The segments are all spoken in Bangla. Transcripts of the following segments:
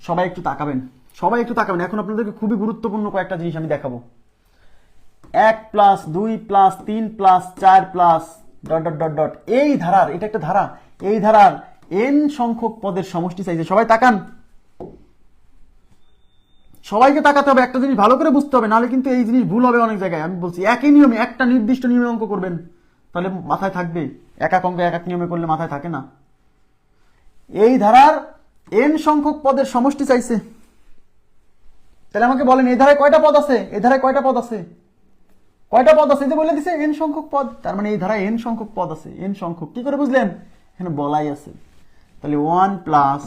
সবাই একটু তাকাবেন। সবাই একটু তাকাবেন। এখন আপনাদেরকে খুবই গুরুত্বপূর্ণ কয়েকটা জিনিস আমি দেখাবো। এক প্লাস দুই প্লাস তিন প্লাস চার plus dot dot dot dot এই ধারার, এটা একটা ধারা। এই ধারার এন সংখ্যক পদের সমষ্টি চাইছে সবাই তাকান। সবাইকে তাকাতে হবে। একটা জিনিস ভালো করে বুঝতে হবে। নাহলে কিন্তু এই জিনিস ভুল হবে অনেক জায়গায়। আমি বলছি, একই নিয়মে একটা নির্দিষ্ট নিয়মে অঙ্ক করবেন। তাহলে মাথায় থাকবে। এক এক অঙ্ক এক এক নিয়মে করলে মাথায় থাকে না। এই ধারার এন সংখ্যক পদের সমষ্টি চাইছে। তাহলে আমাকে বলেন এই ধারায় কয়টা পদ আছে? এই ধারায় কয়টা পদ আছে? কয়টা পদ আছে? যে বলে দিছে এন সংখ্যক পদ। তার মানে এই ধারায় এন সংখ্যক পদ আছে এন সংখ্যক। কি করে বুঝলেন? এখানে বলাই আছে। তাহলে one plus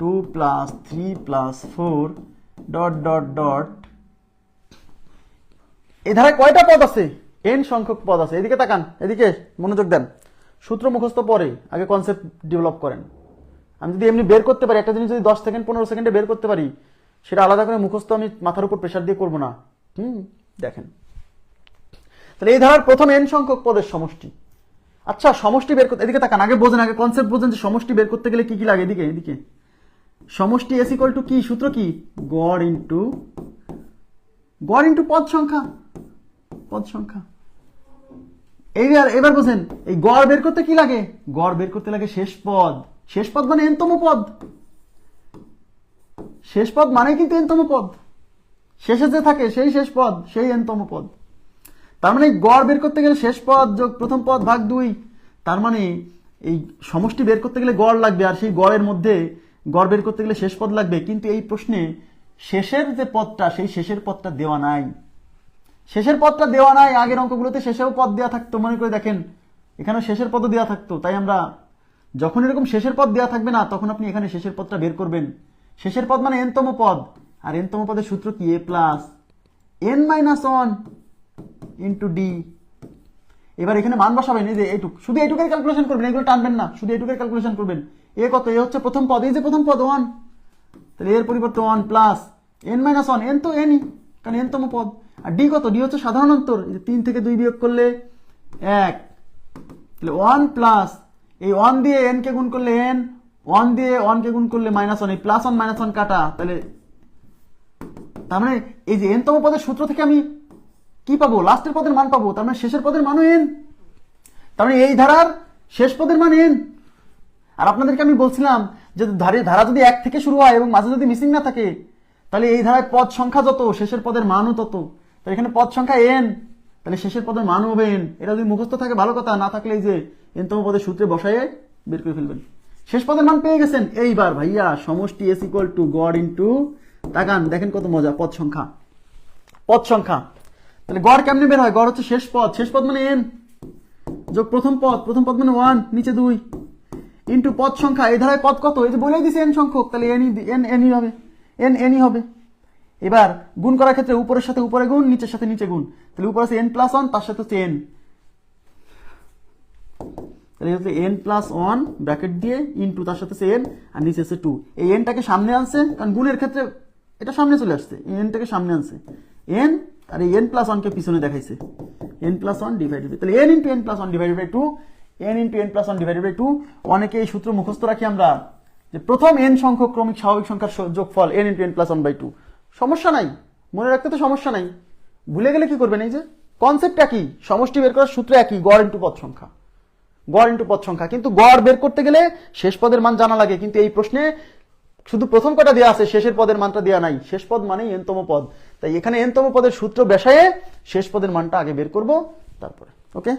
two plus three plus four dot dot dot এ ধারায় কয়টা পদ আছে? এন সংখ্যক পদ আছে। এদিকে তাকান, এদিকে মনোযোগ দেন। সূত্র মুখস্থ পরে আগে কনসেপ্ট ডেভেলপ করেন। আমি যদি এমনি বের করতে পারি, একটা জিনিস যদি দশ সেকেন্ড, পনেরো সেকেন্ডে বের করতে পারি, সেটা আলাদা করে মুখস্থ আমি মাথার উপর প্রেশার দিয়ে করব না। হুম, দেখেন। তাহলে এই ধারার প্রথম এন সংখ্যক পদের সমষ্টি। আচ্ছা সমষ্টি বের করতে এদিকে তাকান, আগে বোঝেন, আগে কনসেপ্ট বোঝেন যে সমষ্টি বের করতে গেলে কি কি লাগে এদিকে এদিকে। সমষ্টি এস ইকুয়াল টু কি? সূত্র কি? গড় ইন্টু গড় ইন্টু পদ সংখ্যা। পদ সংখ্যা। এইবার এবার বোঝেন, এই গড় বের করতে কি লাগে? গড় বের করতে লাগে শেষ পদ। শেষ পদ মানে এনতম পদ। শেষ পদ মানে কিন্তু এনতম পদ। শেষে যে থাকে সেই শেষ পদ, সেই এনতম পদ। তার মানে গড় বের করতে গেলে শেষ পদ যোগ প্রথম পদ ভাগ দুই। তার মানে এই সমষ্টি বের করতে গেলে গড় লাগবে আর সেই গড়ের মধ্যে গড় বের করতে গেলে শেষ পদ লাগবে। কিন্তু এই প্রশ্নে শেষের যে পদটা, সেই শেষের পদটা দেওয়া নাই। শেষের পদটা দেওয়া নাই, আগের অঙ্কগুলোতে শেষেও পদ দেওয়া থাকতো। মনে করে দেখেন এখানে শেষের পদও দেওয়া থাকতো। তাই আমরা যখন এরকম শেষের পদ দেওয়া থাকবে না, তখন আপনি এখানে শেষের পদটা বের করবেন। শেষের পদ মানে এনতম পদ। আর এনতম পদের সূত্র কি? A plus n minus one into d এবার এখানে মান বসাবেন, এই যে এইটুক। শুধু এইটুকের ক্যালকুলেশন করবেন, এগুলো টানবেন না। শুধু এইটুকের ক্যালকুলেশন করবেন। এ কত? এ হচ্ছে প্রথম পদ। এই যে প্রথম পদ ওয়ান তাহলে এর পরিবর্তে one plus n minus one n তো এনই কারণ এনতম পদ। আর ডি কত? ডি হচ্ছে সাধারণ অন্তর। তিন থেকে দুই বিয়োগ করলে এক। তাহলে ওয়ান প্লাস এই ওয়ান দিয়ে এন কে গুণ করলে এন ওয়ান দিয়ে ওয়ান কে গুণ করলে মাইনাস ওয়ান এই প্লাস ওয়ান মাইনাস ওয়ান কাটা। তাহলে তার মানে এই যে এন তম পদের সূত্র থেকে আমি কি পাবো? লাস্টের পদের মান পাবো। তার মানে শেষের পদের মানও এন তার মানে এই ধারার শেষ পদের মান এন আর আপনাদেরকে আমি বলছিলাম যে ধারা যদি এক থেকে শুরু হয় এবং মাঝে যদি মিসিং না থাকে, তাহলে এই ধারায় পদ সংখ্যা যত, শেষের পদের মানও তত। তাহলে এখানে পদ সংখ্যা এন তাহলে শেষের পদের মানও হবে এন এটা যদি মুখস্থ থাকে, ভালো কথা। না থাকলে এই যে এনতম পদের সূত্রে বসায় বের করে ফেলবেন। শেষ পদের মান পেয়ে গেছেন এইবার, ভাইয়া, সমষ্টি এস ইকুয়াল টু গড ইন্টু তাকান, দেখেন কত মজা, পদ সংখ্যা। পদ সংখ্যা। তাহলে গড় কেমনে বের হয়? গড় হচ্ছে শেষ পদ। শেষ পদ মানে এন যোগ প্রথম পদ। প্রথম পদ মানে ওয়ান নিচে দুই। ইন্টু পদ সংখ্যা, এই ধারায় পদ কত? এই যে বলেই দিছে এন সংখ্যক, তাহলে এন এন এনই হবে। এন এনই হবে। এবার, গুণ করার ক্ষেত্রে উপরের সাথে উপরে গুণ, নিচের সাথে নিচে গুণ। তাহলে উপরে আছে এন প্লাস ওয়ান তার সাথে হচ্ছে এন তাহলে হচ্ছে এন প্লাস ওয়ান ব্র্যাকেট দিয়ে ইন্টু তার সাথে এন আর নিচে আছে টু এই এনটাকে সামনে আনছে, কারণ গুণের ক্ষেত্রে এটা সামনে চলে আসছে। এনটাকে সামনে আনছে। এন আর এই এন প্লাস ওয়ানকে পিছনে দেখাইছে। N plus one divided by তাহলে n into n plus one divided by two n into n plus one divided by two অনেকে এই সূত্র মুখস্থ রাখি আমরা, যে প্রথম এন সংখ্যক ক্রমিক স্বাভাবিক সংখ্যার যোগফল n into n plus one by two সমস্যা নাই, মনে রাখতে তো সমস্যা নাই। ভুলে গেলে কি করবেন? এই যে কনসেপ্ট একই, সমষ্টি বের করার সূত্র একই, গড় ইন্টু পদ সংখ্যা। গড় ইন্টু পদ সংখ্যা। কিন্তু গড় বের করতে গেলে শেষ পদের মান জানা লাগে। কিন্তু এই প্রশ্নে শুধু প্রথম কটা দেওয়া আছে, শেষের পদের মানটা দেওয়া নাই। শেষ পদ মানেই এনতম পদ। তাই এখানে এনতম পদের সূত্র বেসায়ে শেষ পদের মানটা আগে বের করব, তারপরে। ওকে